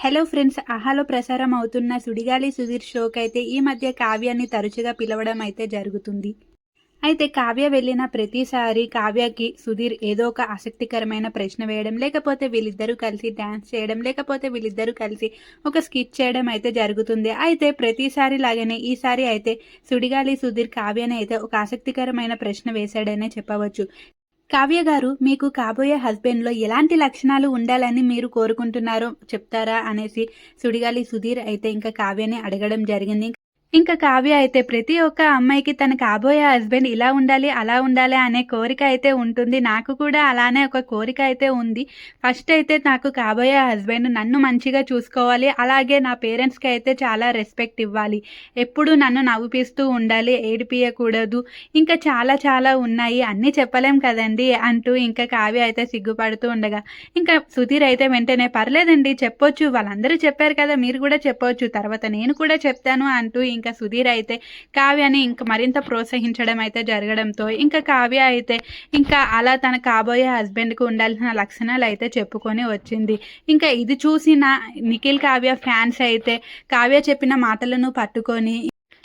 Hello friends అహాలో ప్రసారం అవుతున్న సుడిగాలి సుధీర్ షోకి అయితే ఈ మధ్య కావ్యాన్ని తరచుగా పిలవడం అయితే జరుగుతుంది. అయితే కావ్య వెళ్ళిన ప్రతిసారి కావ్యకి సుధీర్ ఏదో ఒక ఆసక్తికరమైన ప్రశ్న వేయడం లేకపోతే వీళ్ళిద్దరూ కలిసి డ్యాన్స్ చేయడం లేకపోతే వీళ్ళిద్దరూ కలిసి ఒక స్కిట్ చేయడం అయితే జరుగుతుంది. అయితే ప్రతిసారి లాగానే ఈసారి అయితే సుడిగాలి సుధీర్ కావ్యని అయితే ఒక ఆసక్తికరమైన ప్రశ్న వేశాడనే చెప్పవచ్చు. కావ్య గారు మీకు కాబోయే హస్బెండ్లో ఎలాంటి లక్షణాలు ఉండాలని మీరు కోరుకుంటున్నారో చెప్తారా అనేసి సుడిగాలి సుధీర్ అయితే ఇంకా కావ్యని అడగడం జరిగింది. ఇంకా కావ్య అయితే ప్రతి ఒక్క అమ్మాయికి తన కాబోయే హస్బెండ్ ఇలా ఉండాలి అలా ఉండాలి అనే కోరిక అయితే ఉంటుంది. నాకు కూడా అలానే ఒక కోరిక అయితే ఉంది. ఫస్ట్ అయితే నాకు కాబోయే హస్బెండ్ నన్ను మంచిగా చూసుకోవాలి. అలాగే నా పేరెంట్స్కి అయితే చాలా రెస్పెక్ట్ ఇవ్వాలి. ఎప్పుడు నన్ను నవ్విపిస్తూ ఉండాలి ఏడిపియకూడదు. ఇంకా చాలా చాలా ఉన్నాయి. అన్నీ చెప్పలేం కదండి అంటూ ఇంకా కావ్య అయితే సిగ్గుపడుతూ ఉండగా ఇంకా సుధీర్ అయితే వెంటనే పర్లేదండి చెప్పొచ్చు. వాళ్ళందరూ చెప్పారు కదా మీరు కూడా చెప్పొచ్చు. తర్వాత నేను కూడా చెప్తాను అంటూ ఇంకా సుధీర్ అయితే కావ్యని ఇంకా మరింత ప్రోత్సహించడం అయితే జరగడంతో ఇంకా కావ్య అయితే ఇంకా అలా తన కాబోయే హస్బెండ్కి ఉండాల్సిన లక్షణాలు అయితే చెప్పుకొని వచ్చింది. ఇంకా ఇది చూసిన నిఖిల్ కావ్య ఫ్యాన్స్ అయితే కావ్య చెప్పిన మాటలను పట్టుకొని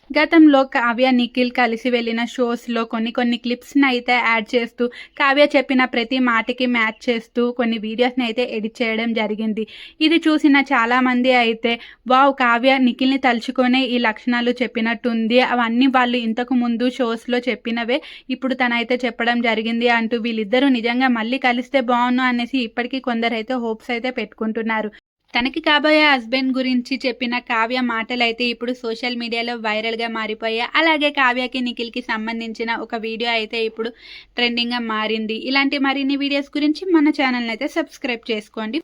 గతంలో కావ్య నిఖిల్ కలిసి వెళ్ళిన షోస్లో కొన్ని కొన్ని క్లిప్స్ని అయితే యాడ్ చేస్తూ కావ్య చెప్పిన ప్రతి మాటకి మ్యాచ్ చేస్తూ కొన్ని వీడియోస్ని అయితే ఎడిట్ చేయడం జరిగింది. ఇది చూసిన చాలామంది అయితే వావ్ కావ్య నిఖిల్ని తలుచుకొనే ఈ లక్షణాలు చెప్పినట్టుంది. అవన్నీ వాళ్ళు ఇంతకు ముందు షోస్లో చెప్పినవే ఇప్పుడు తనైతే చెప్పడం జరిగింది అంటూ వీళ్ళిద్దరూ నిజంగా మళ్ళీ కలిస్తే బాగున్ను అనేసి ఇప్పటికీ కొందరైతే హోప్స్ అయితే పెట్టుకుంటున్నారు. తనకి కాబోయే హస్బెండ్ గురించి చెప్పిన కావ్య మాటలు అయితే ఇప్పుడు సోషల్ మీడియాలో వైరల్గా మారిపోయాయి. అలాగే కావ్యకి నిఖిల్కి సంబంధించిన ఒక వీడియో అయితే ఇప్పుడు ట్రెండింగ్గా మారింది. ఇలాంటి మరిన్ని వీడియోస్ గురించి మన ఛానల్ని అయితే సబ్స్క్రైబ్ చేసుకోండి.